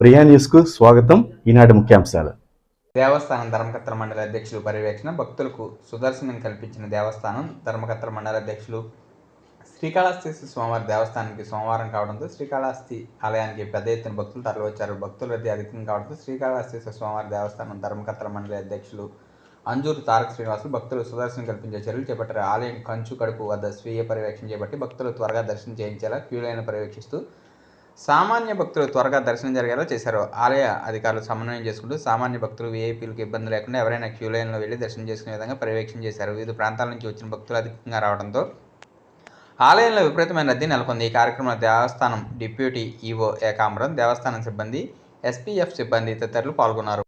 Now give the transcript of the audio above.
ప్రియా న్యూస్కు స్వాగతం. ఈనాటి ముఖ్యాంశాలు. దేవస్థానం ధర్మకర్తల మండలి అధ్యక్షులు పర్యవేక్షణ భక్తులకు సుదర్శనం కల్పించిన దేవస్థానం ధర్మకర్తల మండలి అధ్యక్షులు శ్రీకాళహస్తి స్వామివారి దేవస్థానానికి సోమవారం కావడంతో శ్రీకాళహస్తి ఆలయానికి పెద్ద ఎత్తున భక్తులు తరలివచ్చారు. భక్తుల రద్దీ అధికంగా కావడంతో శ్రీకాళహస్తి స్వామివారి దేవస్థానం ధర్మకర్తల మండలి అధ్యక్షులు అంజూరు తారక శ్రీనివాసులు భక్తులు సుదర్శనం కల్పించే చర్యలు చేపట్టారు. ఆలయం కంచు కడుపు వద్ద స్వీయ పర్యవేక్షణ చేపట్టి భక్తులు త్వరగా దర్శనం చేయించేలా క్యూలైన పర్యవేక్షిస్తూ సామాన్య భక్తులు త్వరగా దర్శనం జరిగేలా చేశారు. ఆలయ అధికారులు సమన్వయం చేసుకుంటూ సామాన్య భక్తులు వీఐపీలకు ఇబ్బంది లేకుండా ఎవరైనా క్యూ లైన్లో వెళ్ళి దర్శనం చేసుకునే విధంగా పర్యవేక్షణ చేశారు. వివిధ ప్రాంతాల నుంచి వచ్చిన భక్తులు అధికంగా రావడంతో ఆలయంలో విపరీతమైన రద్దీ నెలకొంది. ఈ కార్యక్రమంలో దేవస్థానం డిప్యూటీ ఈవో ఏకాంబరం దేవస్థానం సిబ్బంది ఎస్పీఎఫ్ సిబ్బంది తదితరులు పాల్గొన్నారు.